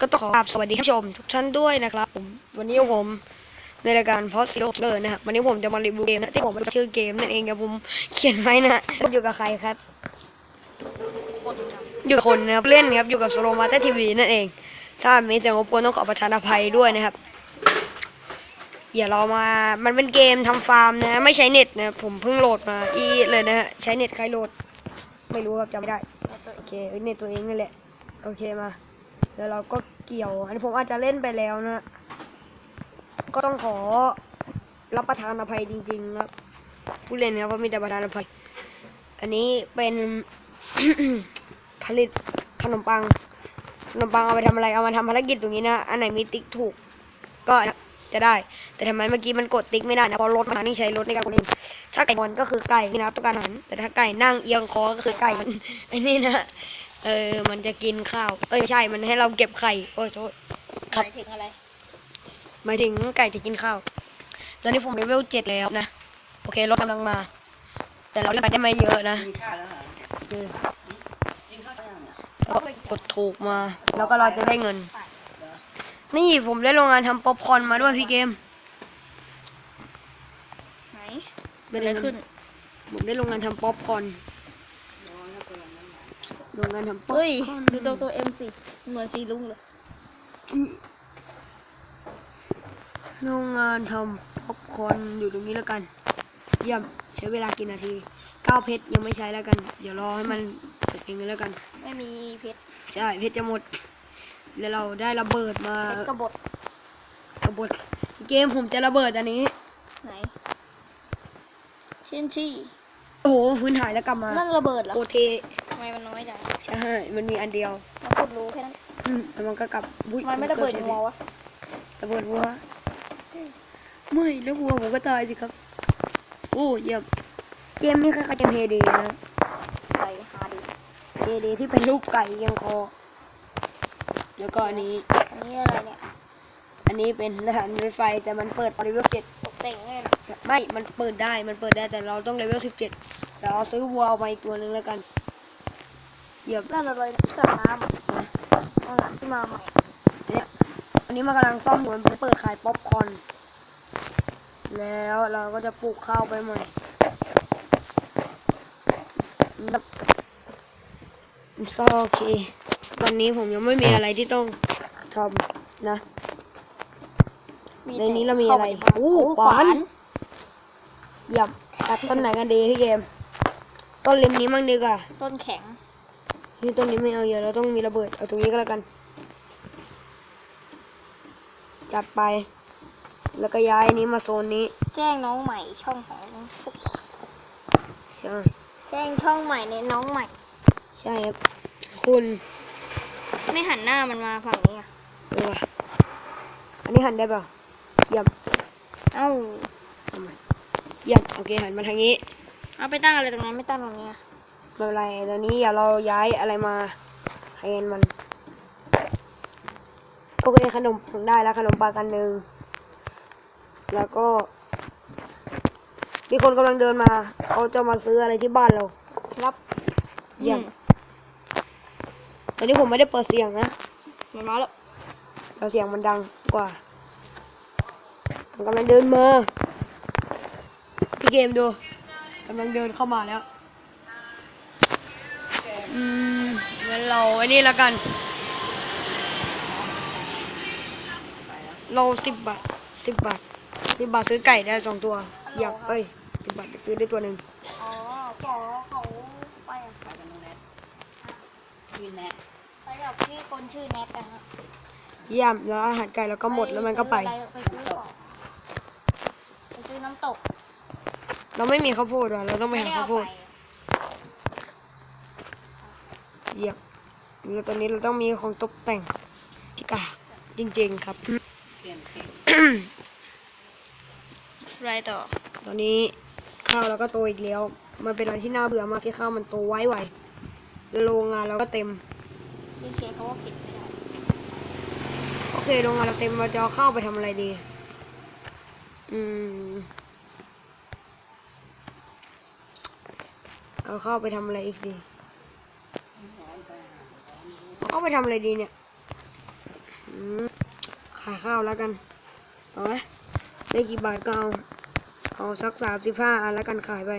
ก็ต้องขอกราบสวัสดีท่านผู้ชม ทุกท่านด้วยนะครับผมวันนี้ผมในรายการพอสิโลเลยนะครับวันนี้ผมจะมารีวิวเกมนะที่ผมม่รู้ชื่อเกมนั่นเองครับผมเขียนไว้นะอยู่กับใครครับอยู่กับคนนะครับเล่นครับอยู่กับสโลมาเตทีวีนั่นเอง ถ้ามีเสียงรบกวนต้องขอประทานอภัยด้วยนะครับอย่าเรามา มันเป็นเกมทำฟาร์มนะ ไม่ใช้เน็ตนะ ผมเพิ่งโหลดมา อีเลยนะฮะ ใช้เน็ตใครโหลด ไม่รู้ครับจำไม่ได้ โอเคเอ้ยเน็ตตัวเองนั่นแหละ โอเคมา เดี๋ยวเราก็เกี่ยว อันนี้ผมอาจจะเล่นไปแล้วนะ ก็ต้องขอรับประทานอภัยจริงๆครับผู้เล่นนะเพราะมีแต่ประทานอภัย อันนี้เป็นผลิตขนมปัง ขนมปังเอาไปทำอะไร เอามาทำภารกิจตรงนี้นะ อันไหนมีติ๊กถูก ก็จะได้ แต่ทำไมเมื่อกี้มันกดติ๊กไม่ได้นะเพราะรถมันนี่ใช้รถในการกดเองถ้าไก่งอนก็คือไก่นี่นะต้องการอาหารแต่ถ้าไก่นั่งเอียงคอก็คือไก่มันนี่นะ เออ มันจะกินข้าว เอ้ยไม่ใช่ มันให้เราเก็บไข่ โอ้ยโทษหมายถึงอะไร หมายถึงไก่จะกินข้าว ตอนนี้ผมเลเวลเจ็ดแล้วนะ โอเครถกำลังมา แต่เราเล่นไปได้ไม่เยอะนะกินข้าวแล้วเหรอเออกินข้าวยังเนี่ยแล้วก็กดถูกมา แล้วก็เราจะได้เงินนี่ผมได้โรงงานทำป๊อปคอร์นมาด้วยพี่เกม ไหน เป็นอะไรขึ้น ผมได้โรงงานทำป๊อปคอร์น ร้อนแล้วเปลืองน้ำมัน โรงงานทำป๊อปเฮ้ยคอร์นดูตัวตัวเอ็มสิเหมือนซีลุงเลย โรงงานทำป๊อปคอร์นอยู่ตรงนี้แล้วกัน เยี่ยมใช้เวลากี่นาทีเก้าเพชรยังไม่ใช้แล้วกัน เดี๋ยวรอให้มันเสร็จเองแล้วกัน ไม่มีเพชรใช่เพชรจะหมด แล้วเราได้ระเบิดมาเพชรกระบดระเบิดเกมผมจะระเบิดอันนี้ ไหนเช่นชี่โอ้โหพื้นหายแล้วกลับมานั่นระเบิดเหรอโอเททำ ไมมันน้อยจังใช่ มันมีอันเดียวมันพูดรู้แค่นั้นอืมแล้วมันก็กลับอุ๊ยมันไม่ระเบิดอยู่วะวะระเบิดวัวไม่แล้ววัวผมก็ตายสิครับ โอ้เยี่ยมเกมนี้คล้ายๆเกมเฮเดนะใส่หาดิเฮเดที่เป็นลูกไก่เอียังคอแล้วก็อันนี้อันนี้อะไรเนี่ยอันนี้เป็นสถานีรถไฟแต่มันเปิดเลเวลเจ็ดตกแต่งไงนะไม่ มันเปิดได้มันเปิดได้แต่เราต้องเลเวลสิบเจ็ดเดี๋ยวเอาซื้อวัวเอามาอีกตัวหนึ่งแล้วกัน เยี่ยมนั่นอะไรกับน้ำอะเอาหลังที่มาใหม่เนี่ยอันนี้มันกำลังซ่อมอยู่มันเปิดขายป๊อปคอร์นแล้วเราก็จะปลูกข้าวไปใหม่โอเคตอนนี้ผมยังไม่มีอะไรที่ต้องทำนะมีในแต่นี้เรามีอะไรเข้าปในบ้านอู้โขวานเหยียบตัดต้นไหนกันดีพี่เกม ต้นริมนี้มั่งดีกว่า ต้นแข็ง นี่ต้นนี้ไม่เอาเยอะเราต้องมีระเบิด เอาตรงนี้ก็แล้วกัน จัดไป แล้วก็ย้ายอันนี้มาโซนนี้ แจ้งน้องใหม่ช่องของพวกเราใช่ แจ้งช่องใหม่ในน้องใหม่ ใช่ครับ คุณไม่หันหน้ามันมาฝั่งนี้อะดูว่ะอันนี้หันได้เปล่าเยี่ยมเอ้าทำไมเยี่ยมโอเคหันมาทางนี้ เอาไปตั้งอะไรตรงนั้นไม่ตั้งตรงนี้อะ ไม่เป็นไรตอนนี้อย่าเราย้ายอะไรมาแทนมัน โอเคขนมผมได้แล้วขนมปังกันหนึ่ง แล้วก็ มีคนกำลังเดินมาเขาจะมาซื้ออะไรที่บ้านเรารับเยี่ยมอืตอนนี้ผมไม่ได้เปิดเสียงนะมันมาแล้วเราเสียงมันดังกว่ามันกำลังเดินมาพี่เกมดูกำลังเดินเข้ามาแล้ว อืมงั้นเราไอ้นี่แล้วกัน เราสิบบาทสิบบาทสิบบาทซื้อไก่ได้สองตัว อยากเอ้ยสิบบาทซื้อได้ตัวหนึ่งอ๋อขอเขาไปอะไปกับน้องแนทวินแนทไปกับพี่คนชื่อแนทนะฮะเยี่ยมแล้วอาหารไก่เราก็หมดแล้วมันก็ไป ซื้ออะไรไปซื้อของไปซื้อน้ำตก เราไม่มีข้าวโพดว่ะเราต้องไปหาข้าวโพดไม่ได้เอ เยี่ยมแล้ว ตอนนี้เราต้องมีของตกแต่งที่กากจริงๆครับเปลี่ยนเปลี่ยนไปอะไรต่อ ตอนนี้ข้าวเราก็โตอีกแล้ว มันเป็นอะไรที่น่าเบื่อมากที่ข้าวมันโตไวไวโรงงานเราก็เต็มพี่เชียร์เขาว่าปิดไม่ได้โอเคโรงงานเราเต็มเราจะเอาข้าวไปทำอะไรดี อืมเอาข้าวไปทำอะไรอีกดีเอาข้าว ไปทำอะไรดีเนี่ยขายข้าวแล้วกันเอาไหมได้กี่บาทก็เอา เอาสักสามสิบห้าอันแล้วกันขายไป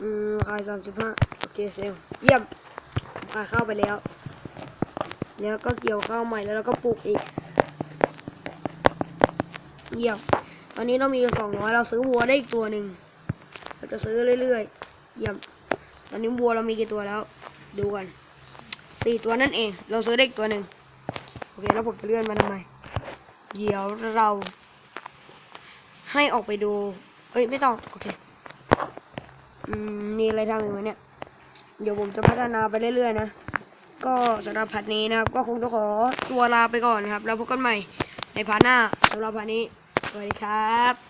อืมขายสามสิบห้าโอเคเซลลเยี่ยมขายข้าวไปแล้ว แล้วก็เกี่ยวข้าวใหม่แล้วเราก็ปลูกอีก เยี่ยมตอนนี้เรามีสองร้อยเราซื้อวัวได้อีกตัวหนึ่งเราจะซื้อเรื่อยๆ เยี่ยม ตอนนี้วัวเรามีกี่ตัวแล้ว ดูกันสี่ตัวนั่นเอง เราซื้อได้อีกตัวหนึ่งโอเคแล้วผมจะเลื่อนมาทำไมเดี๋ยวเรา ให้ออกไปดู เอ้ยไม่ต้องโอเคอืมมีอะไรทำอีกไหมเนี่ย เดี๋ยวผมจะพัฒนาไปเรื่อยๆนะก็สำหรับพัดนี้นะครับ ก็คงต้องขอตัวลาไปก่อนนะครับ แล้วพบกันใหม่ในพาร์ทหน้าสำหรับพัดนี้ สวัสดีครับ